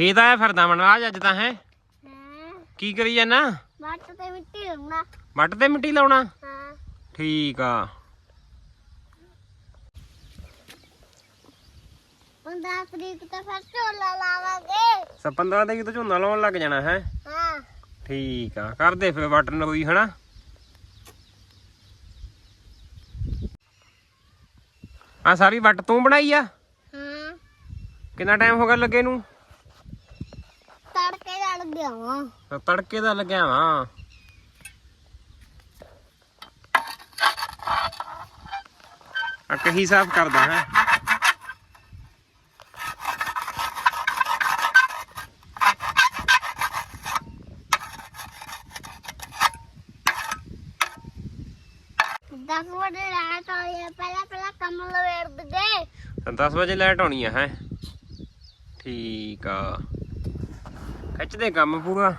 ਖੇਤ ਆਇਆ ਫਿਰਦਾ ਮਨਰਾਜ ਅੱਜ ਤਾਂ ਹੈ? ਕੀ ਕਰੀ ਜਾਨਾ? ਮੱਟ ਤੇ ਮਿੱਟੀ ਲਾਉਣਾ। ਵੱਟ ਤੇ ਮਿੱਟੀ ਲਾਉਣਾ? ਹਾਂ। ਠੀਕ ਆ। ਪੰਦਰਾਂ ਤਰੀਕ ਤੋਂ ਫਿਰ ਝੋਲਾ ਲਾਵਾਂਗੇ। ਸਾ 15 ਤਰੀਕ ਤੋਂ ਝੋਨਾ ਲਾਉਣ ਲੱਗ ਜਾਣਾ ਹੈ? ਹਾਂ। ਠੀਕ ਆ ਕਰਦੇ ਫਿਰ ਵੱਟ ਨਰੋਈ ਹਨਾ? ਆ ਸਾਰੀ ਵੱਟ ਤੂੰ ਬਣਾਈ ਆ? ਹਾਂ। ਕਿੰਨਾ ਟਾਈਮ ਹੋ ਗਿਆ ਲੱਗੇ ਨੂੰ? ਤੜਕੇ ਲੜ ਗਿਆ ਵਾਂ। ਤਾਂ ਤੜਕੇ ਦਾ ਲੱਗਿਆ ਵਾਂ। ਆ ਕਹੀ ਸਾਫ਼ ਕਰਦਾ ਹੈ। ਦਸ ਵਜੇ ਹੈ, ਪਹਿਲਾਂ ਪਹਿਲਾਂ ਕੰਮ ਲਵੇੜ ਦਗੇ ਤਾਂ 10 ਵਜੇ ਲਾਈਟ ਆਉਣੀ ਆ ਹੈ। ਠੀਕ ਆ। ਖਿੱਚਦੇ ਕੰਮ ਪੂਰਾ